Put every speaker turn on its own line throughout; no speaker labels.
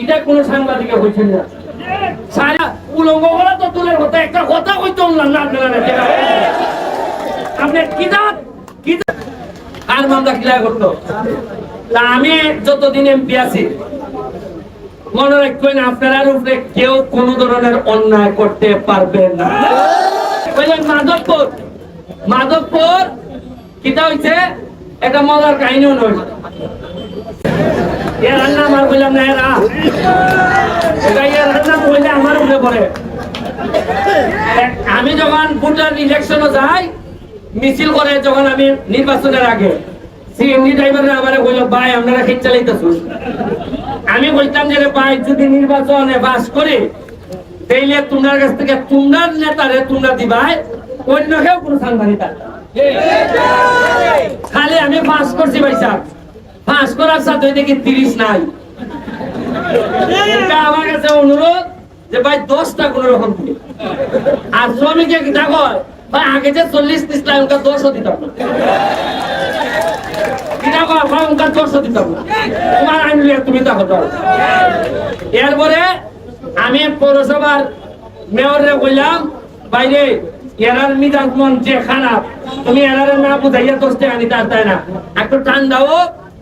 এটা কোনো সাংবাদিকে হয়েছে না। সারা উলঙ্গ তো তুলে একটা কথা হইতো না না আর মামলা ক্লিয়ার করতো? তা আমি যতদিন এমপি আছি, মনে রাখবেন আপনার উপরে কেউ কোনো ধরনের অন্যায় করতে পারবে না। মাধবপুর। মাধবপুর, কিতা হইছে? একটা মজার কাহিনীও নয় এর রান্না আমার বললাম না এরা এটা এর রান্না বললে আমার উপরে পড়ে। আমি যখন ভোটার ইলেকশনও যাই মিছিল করে যখন আমি নির্বাচনের আগে ড্রাইভাররা আমার বলল ভাই আপনারা চালাইতেছুন। আমি বলতাম যে ভাই যদি নির্বাচনে বাস করে তাইলে তোমার কাছ থেকে তোমার নেতারে তোমরা দিবাই অন্য কেউ কোনো সাংবাদিক খালি আমি পাস করছি ভাই সাহেব পাস করার সাথে দেখি তিরিশ নাই। আমার কাছে অনুরোধ যে ভাই দশটা কোন রকম আর শ্রমিকে কয়? ভাই, আগে যে চল্লিশ ত্রিশ লাখ ওটা দশও দিতাম এরপরে আমি পৌরসভার মেয়রে কইলাম বাইরে এরার মিজাজ মন যে খারাপ, তুমি এরারে না বুঝাইয়া দশ টাকা নিতে আসতে না? একটু টান দাও।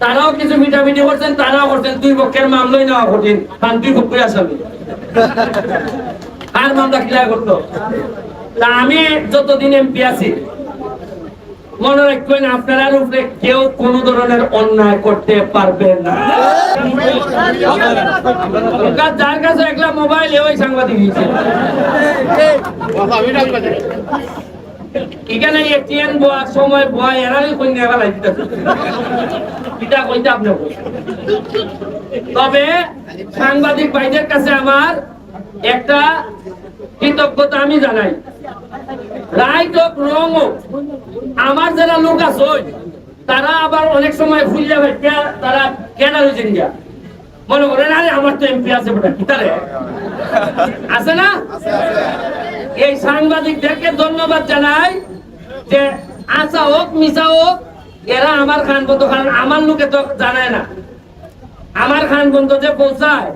তারাও কিছু মিটামিটি করছেন তারাও করছেন দুই পক্ষের মামলাই নেওয়া কঠিন কারণ দুই পক্ষ আসামি আর মামলা ক্লিয়ার করতো তা আমি যতদিন এমপি আছি মনে রাখবেন আপনার উপরে কেউ কোন ধরনের অন্যায় করতে পারবে না যার কাছে একটা মোবাইল ওই সাংবাদিক এখানে এটিএন বয়ার সময় বয় এরাই লাগতেছে এটা কইতে আপনি তবে সাংবাদিক ভাইদের কাছে আমার একটা কৃতজ্ঞতা আমি জানাই। রাইট হোক, রং হোক, আমার যারা লোক আছে, তারা আবার অনেক সময় ফুলিয়া ভাইয়া তারা কেনা হয়েছেন গিয়া? মনে করেন, আরে, আমার তো এমপি আছে আছে না? এই সাংবাদিকদেরকে ধন্যবাদ জানাই যে আশা হোক মিশা হোক এরা আমার খান বন্ধু কারণ আমার লোকে তো জানায় না। আমার খান বন্ধু যে পৌঁছায়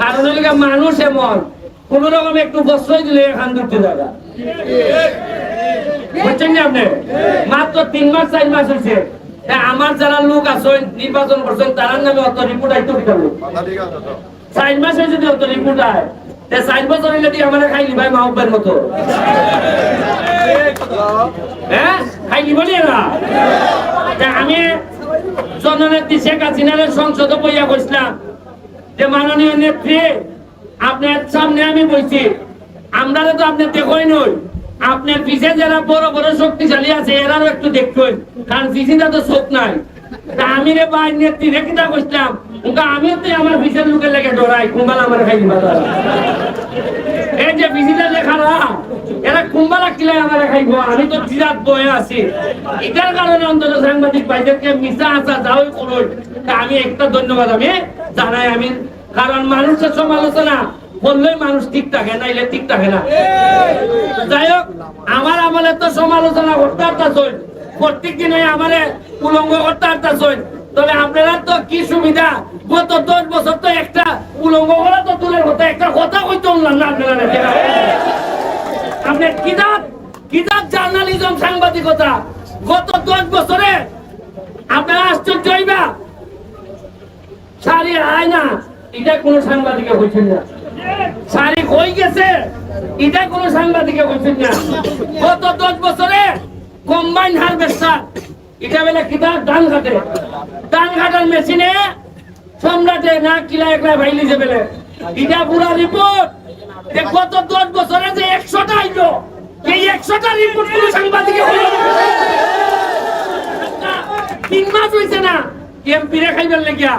কারণ হলে মানুষ এমন। কোন রকম একটু বস্ত্রই দিলে এখান দুটি জায়গা। বুঝছেন আপনি? মাত্র তিন মাস চার মাস হয়েছে। আমার যারা লোক আছে নির্বাচন করছেন তার নামে অত রিপোর্ট আইতে চার মাস যদি অত রিপোর্ট আয় তা চার বছর হইলে দিয়ে আমার ভাই মাহবের মতো। হ্যাঁ খাইলি বলি না আমি জননেত্রী শেখ হাসিনার সংসদে বইয়া বসলাম যে মাননীয় নেত্রী, আপনার সামনে আমি বলছি আমরা তো আপনি দেখই নই। আপনার পিছে যারা বড় বড় শক্তিশালী আছে এরাও একটু দেখবেন কারণ পিছিটা তো চোখ নাই। আমি রে ভাই নেত্রী রে কিতা কইছিলাম ওকে আমিও তো আমার পিছের লোকের লেগে ডরাই, কুম্বাল আমার খাই। এই যে পিছিটা যে খারা এরা কুম্বালা কিলাই আমার খাইব, আমি তো জিরাত বয়ে আছি। এটার কারণে অন্তত সাংবাদিক ভাইদেরকে মিশা আসা যাওই করুন তা আমি একটা ধন্যবাদ, আমি জানাই, আমি কারণ মানুষের সমালোচনা বললেই মানুষ ঠিক থাকে, নাইলে ঠিক থাকে না। যাই হোক, আমার আমলে তো সমালোচনা করতে পারতাছই প্রত্যেক দিনে আমারে উলঙ্গ করতে আর পারতাছই তবে আপনারা তো কি সুবিধা? গত দশ বছর তো একটা উলঙ্গ করা তো দূরের কথা একটা কথা কইতে না আপনারা না কেন? আপনি কিতাব কিতাব জার্নালিজম সাংবাদিকতা, গত দশ বছরে আপনারা আশ্চর্য হইবা? সারি আয় না এটা কোনো সাংবাদিকে হয়েছেন না। সারি হই গেছে, এটা কোনো সাংবাদিকে হয়েছেন না। গত দশ বছরে কম্বাইন হারভেস্টার এটা বেলা কিতাব ধান কাটে ধান কাটার মেশিনে সম্রাটে না কিলা একলা ভাইলি যে বেলে। এটা পুরা রিপোর্ট যে গত দশ বছরে যে একশোটা আইলো এই একশোটা রিপোর্ট কোনো সাংবাদিকে হইল না। তিন মাস হয়েছে না এমপি লেগিয়া।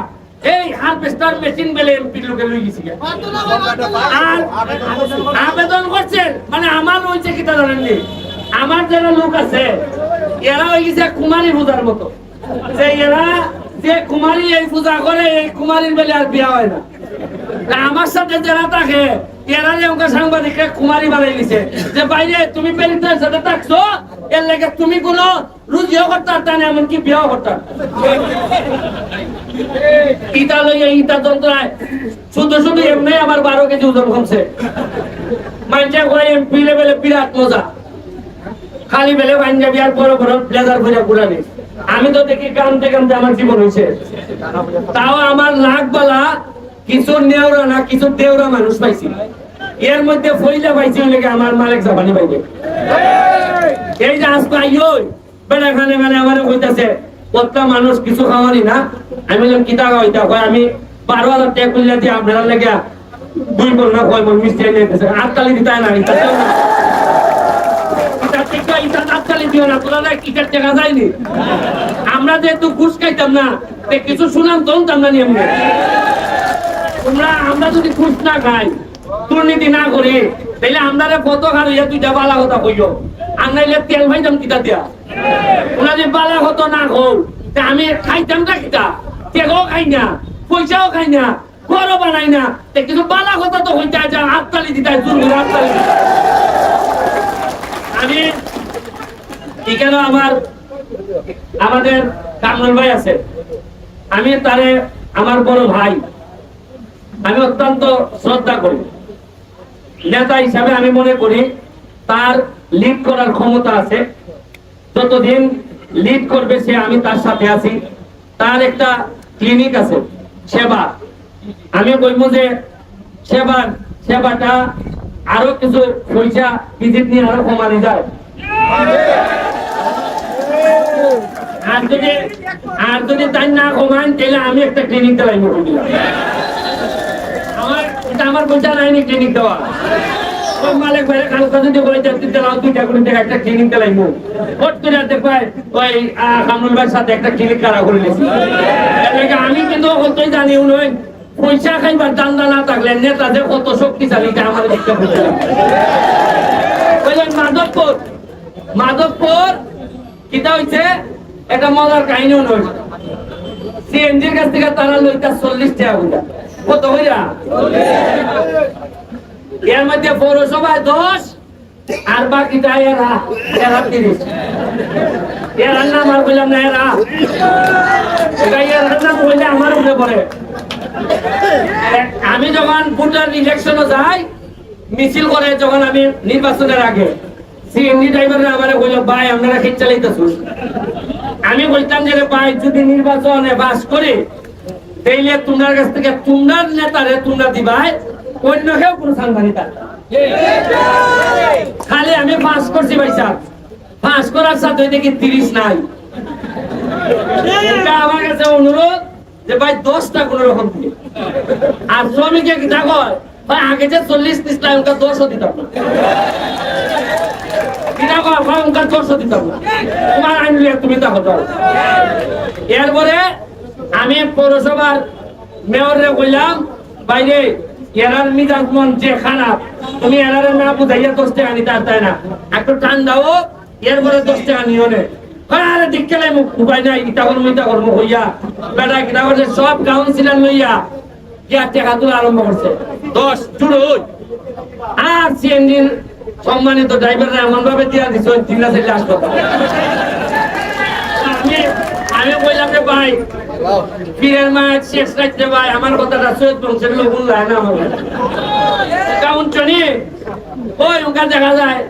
এই হারভেস্টার মেশিন বেলে এমপি লোকে লই গেছি আর আবেদন করছেন মানে আমার হয়েছে কি তা জানেন নি? আমার যারা লোক আছে এরা হয়ে গেছে কুমারী পূজার মতো। যে এরা যে কুমারী এই পূজা করে, এই কুমারীর বেলে আর বিয়া হয় না। আমার সাথে যারা থাকে, এরা যে ওকে সাংবাদিকরা কুমারী বানাই দিছে, যে বাইরে তুমি পেরিতের সাথে থাকছো, এর লেগে তুমি কোনো রুজিও করতে পারতা না, এমনকি বিয়াও করতে পারতা ইটা লইয়া ইটা যন্ত্রায় শুধু শুধু এমনি আমার বারো কেজি ওজন কমছে। কয় এমপি লেভেলে বিরাট মজা। খালি বেলে পাঞ্জাবি আর বড় বড় ব্লেজার ভরে পুরানি আমি তো দেখি কামতে কামতে আমার জীবন হয়েছে তাও আমার লাখ বালা কিছু নেওরা না, কিছু দেওরা মানুষ পাইছি। এর মধ্যে ফইলা পাইছি হইলে আমার মালিক জাপানি পাইবে? এই যে আজ পাই বেড়া খানে মানে আমার কইতাছে কত মানুষ কিছু খাওয়ানি না? আমি বললাম, কিতা খাওয়াইতা কয়, আমি বারো হাজার টাকা করলে দিয়ে আপনারা লেগে দুই বোন না কয় মন মিষ্টি আটকালি দিতে না। আমরা যেহেতু ঘুষ খাইতাম না কিছু শুনাম তখন না নিয়ম তোমরা, আমরা যদি ঘুষ না খাই, দুর্নীতি না করি তাহলে আমরা কত খান হইয়া দুইটা বালা কথা কইও। আর তেল ভাইতাম কিতা দিয়া? খাই না, পয়সাও খাই না, ঘরও বানাই না, তে কিছু বালা কথা তো হইতে যা হাততালি দিতে আমি এখানে আমার, আমাদের কামরুল ভাই আছে। আমি তারে, আমার বড় ভাই। আমি অত্যন্ত শ্রদ্ধা করি। নেতা হিসাবে আমি মনে করি, তার লিড করার ক্ষমতা আছে। যতদিন লিড করবে সে, আমি তার সাথে আছি। তার একটা ক্লিনিক আছে, সেবা। আমি বলব যে, সেবার, সেবাটা আরও কিছু পয়সা ভিজিট নিয়ে আরও কমানো যায়। আর যদি আর যদি তাই না কমান তাহলে আমি একটা মুখ দিলাম আমার, এটা আমার পয়সা নাইনি ক্লিনিক দেওয়া। একটা ক্লিনিক আমি কিন্তু অতই জানি নয় পয়সা খাইবার দান্দা না থাকলে নেতাদের কত শক্তিশালী, এটা আমার মাধবপুর মাধবপুর কিটা হইছে? একটা মজার কাহিনী নয় সিএনজির কাছ থেকে তারা লইতা চল্লিশ টাকা কত হইয়া এর মধ্যে পৌরসভায় দশ, আর বাকিটা এরা এরা তিরিশ। আর এটা বললে আমার আমি যখন ভোটার ইলেকশনে যাই, মিছিল করে যখন আমি নির্বাচনের আগে সিএনজি ড্রাইভাররা আমারে কইল, ভাই, আপনারা খেত চালাইতেছুন আমি বলতাম যে ভাই, যদি নির্বাচনে বাস করে, তাইলে তোমার কাছ থেকে তোমার নেতারে তোমরা দিবাই, অন্য কেউ কোনো সাংবাদিকতা খালি আমি পাস করছি ভাই সাহেব পাস করার সাথে দেখি তিরিশ নাই? আমার কাছে অনুরোধ যে ভাই, দশটা কোন রকম আর শ্রমিকে কি থাকো ভাই, আগে যে চল্লিশ ত্রিশ লাখ দশও দিতাম তোমার আইন তুমি এরপরে আমি পৌরসভার মেয়রে কইলাম, বাইরে এরার মিজাজ মন যে খারাপ তুমি এরারে না বুঝাইয়া দশ টাকা নিতে তাই না। একটু ঠান্ডাও এরপরে দশ টাকা নিও নে। আরে দিককেলাই মুখ উপায় নাই ইটা করব ইটা করব হইয়া, বেটা কিটা করছে সব কাউন্সিলার লইয়া গিয়া টাকা তোলা আরম্ভ করছে। দশ চুড়ো আর সিএনজির সম্মানিত ড্রাইভাররা এমন ভাবে দিয়া ওই তিনটা ছেলে হাসপাতাল আমি কইলাম রে ভাই, পীরের শেষ রাখতে ভাই, আমার কথাটা সৈয়দ বংশের লোক না আমার দেখা যায়,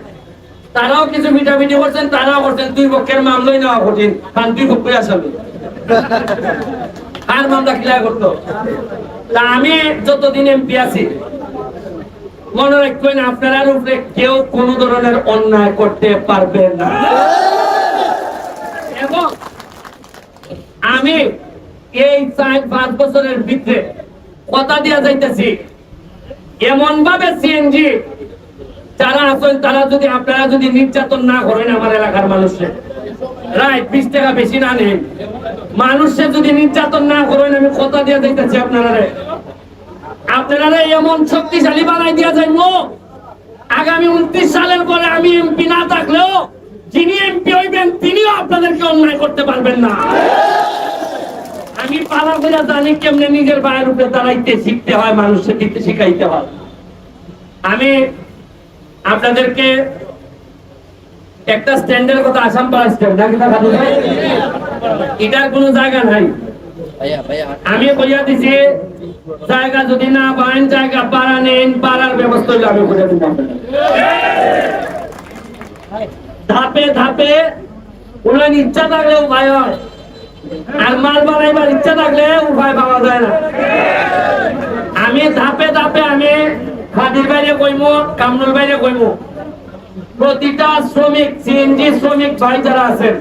তারাও কিছু মিটামিটি করছেন, তারাও করছেন, দুই পক্ষের মামলাই নেওয়া কঠিন কারণ দুই পক্ষ আসামি আর মামলা ক্লিয়ার করতো তা আমি যতদিন এমপি আছি মনে রাখবেন, আপনারা উপরে কেউ কোন ধরনের অন্যায় করতে পারবে না। এবং আমি এই চার, পাঁচ বছরের ভিতরে কথা দিয়া যাইতেছি এমন ভাবে সিএনজি যারা আছেন, তারা যদি, আপনারা যদি নির্যাতন না করেন আমার এলাকার মানুষের রাইট বিশ টাকা বেশি না নেন মানুষের যদি নির্যাতন না করেন, আমি কথা দিয়ে দেখতেছি আপনারা আপনারা এমন শক্তিশালী বানাই দিয়া যাইব আগামী উনত্রিশ সালের পরে আমি এমপি না থাকলেও যিনি এমপি হইবেন, তিনিও আপনাদেরকে অন্যায় করতে পারবেন না। আমি পালা করে জানি কেমনে নিজের বায়ের উপরে দাঁড়াইতে শিখতে হয়, মানুষকে দিতে শিখাইতে হয়। আমি আপনাদেরকে একটা স্ট্যান্ডের কথা আসাম পাড়া স্ট্যান্ড? এটার কোনো জায়গা নাই। আমি কইয়া দিছি জায়গা যদি না পান জায়গা পাড়া নেন পাড়ার ব্যবস্থা হইলে আমি করে দিব। ধাপে ধাপে উনার ইচ্ছা থাকলে উপায় হয়। আর মাল বানাইবার ইচ্ছা থাকলে উপায় পাওয়া যায় না। আমি ধাপে ধাপে আমি খাদির বাইরে কইমু কামরুল বাইরে কইমু। প্রতিটা শ্রমিক সিএনজি শ্রমিক ভাই যারা আছেন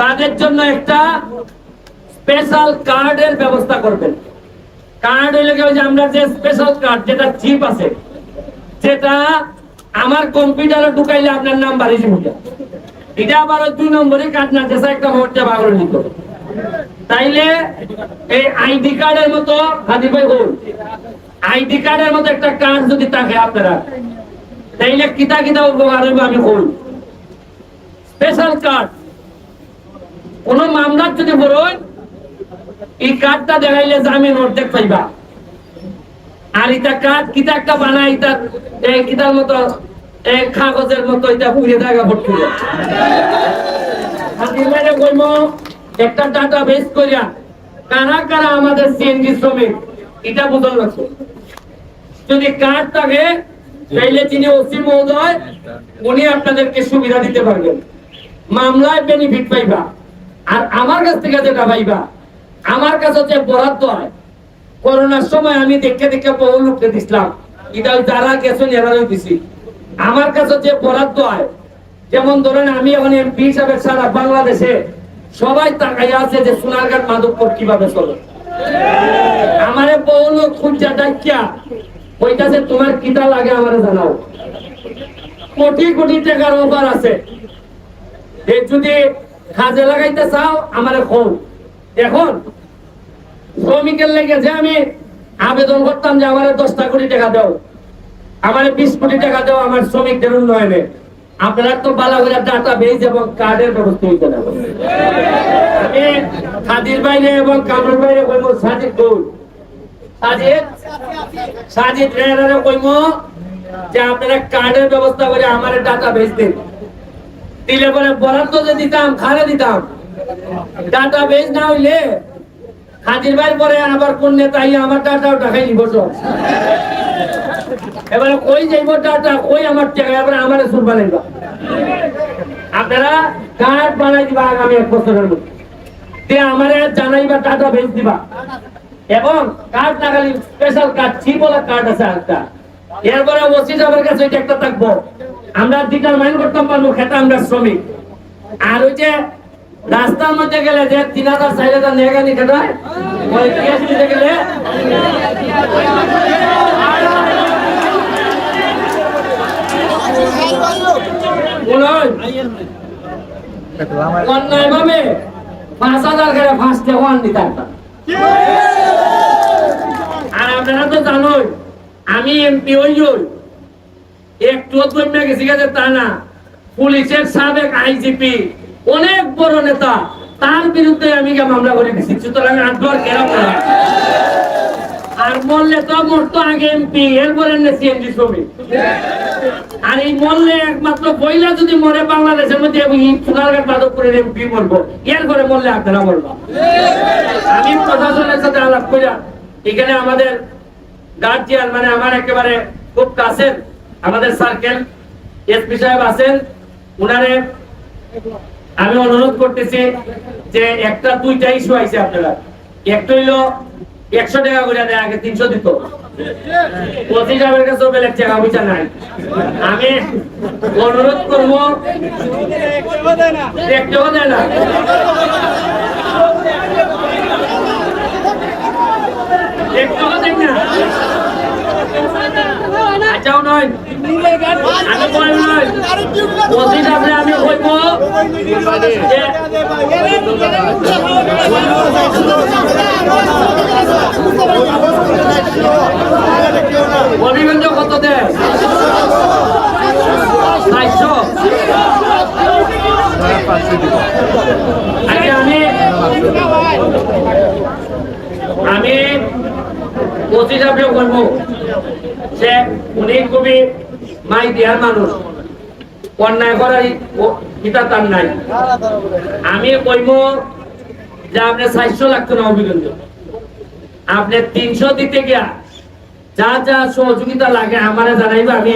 তাদের জন্য একটা স্পেশাল কার্ডের ব্যবস্থা করবেন। কার্ড হইলে কি যে আমরা যে স্পেশাল কার্ড যেটা চিপ আছে, যেটা আমার কম্পিউটারে ঢুকাইলে আপনার নাম্বার এসে উঠে এটা আবার দুই নম্বরে কার্ড না যেসা একটা মোটে বাগর নিত তাইলে এই আইডি কার্ডের মতো হাদি ভাই হোল আইডি কার্ডের মতো একটা কার্ড যদি থাকে আপনারা, তাইলে কিতা কিতা উপকার হইব আমি হল স্পেশাল কার্ড কোন মামলার যদি বলুন এই কার্ডটা দেখাইলে জামিন অর্ধেক পাইবা। আর এটা কার্ড কিতা একটা বানাই কিতার মতো কাগজের মতো এটা পুড়ে একটা বেস করিয়া, কারা কারা আমাদের সিএনজি শ্রমিক, এটা যদি কার্ড থাকে, তাইলে তিনি ওসি মহোদয়, উনি আপনাদেরকে সুবিধা দিতে পারবেন। মামলায় বেনিফিট পাইবা। আর আমার কাছ থেকে যেটা পাইবা আমার কাছে যে বরাদ্দ হয়, করোনার সময় আমি দেখে দেখে বহু লোককে দিছিলাম। এটা যারা গেছেন এরাই দিছি। আমার কাছে যে বরাদ্দ হয়, যেমন ধরেন আমি এখন এমপি হিসাবে সারা বাংলাদেশে সবাই তাকাই আছে যে সোনারঘাট মাধবপুর কীভাবে চলে। আমারে বহু লোক খুঁজা ডাকিয়া কইতাছে, তোমার কিতা লাগে আমারে জানাও? কোটি কোটি টাকার অফার আছে। যদি কাজে লাগাইতে চাও, আমারে খোঁজ এখন শ্রমিকের লেগে যে আমি আবেদন করতাম যে আমার দশটা কোটি টাকা দাও, আমার বিশ কোটি টাকা দাও আমার শ্রমিকদের উন্নয়নে। আপনারা তো বালাগুলা ডাটা বেজ এবং কার্ডের ব্যবস্থা হইতে না আমি বাইরে এবং বাইরে কইব সাজিদ গৌর সাজিদ? সাজিদ কইব যে আপনারা কার্ডের ব্যবস্থা করে আমার ডাটা বেজ দিন। দিলে পরে বরাদ্দ যে দিতাম খারে দিতাম। ডাটা বেজ না হইলে হাজির ভাই পরে আবার কোন নেতা আমার টাটাও টাকাই নিব সব এবারে কই যাইব টাটা কই আমার টাকা, এবারে আমারে সুর বানাইবা। আপনারা কার্ড বানাই দিবা আগামী এক বছরের মধ্যে। দিয়ে আমারে জানাইবা টাটা বেচ দিবা। এবং কার্ড না খালি স্পেশাল কার্ড বলে কার্ড আছে একটা এরপরে ওসি সাহেবের কাছে ওইটা একটা থাকব। আমরা ডিটারমাইন করতাম, পারব, খেতে আমরা শ্রমিক। আর ওই যে রাস্তার মধ্যে গেলে যে তিন হাজার, চার হাজার ওই কেস দিতে গেলে? পাঁচ হাজার দিতে আর তো আমি গেছি না। পুলিশের সাবেক আইজিপি অনেক বড় নেতা, তার বিরুদ্ধে আমি গিয়ে মামলা করে দিছি সুতরাং আটবার করা আর মরলে তো মরতো আগে এমপি, এরপরে সিএনজি শ্রমিক। আর এই মরলে একমাত্র বইলা যদি মরে বাংলাদেশের মধ্যে এবং সোনারঘাট মাধবপুরের এমপি মরবো এরপরে মরলে আপনারা মরবা। আমি প্রশাসনের সাথে আলাপ করিয়া এখানে আমাদের গার্জিয়ান মানে আমার একেবারে খুব কাছের আমাদের সার্কেল এসপি সাহেব আছেন, উনারে আমি অনুরোধ করতেছি যে একটা দুইটা ইস্যু আইছে আপনারা। একটা হইল একশো টাকা করে দেয় আগে তিনশো দিত। পঁচিশ হাজার কাছে বেলেগ টাকা পয়সা নাই? আমি অনুরোধ করব একটাও দেয় না। একটাও দেয় না। আমি কইব যে কত দেয় চারশো আচ্ছা আমি আমি পঁচিশ আপনি করব সে খুবই মাই দিয়ার মানুষ। অন্যায় করার কিতা তার নাই। আমি কইব যে আপনি চারশো লাগতো না অভিগঞ্জ আপনি তিনশো দিতে গিয়া যা যা সহযোগিতা লাগে আমারে জানাইবা, আমি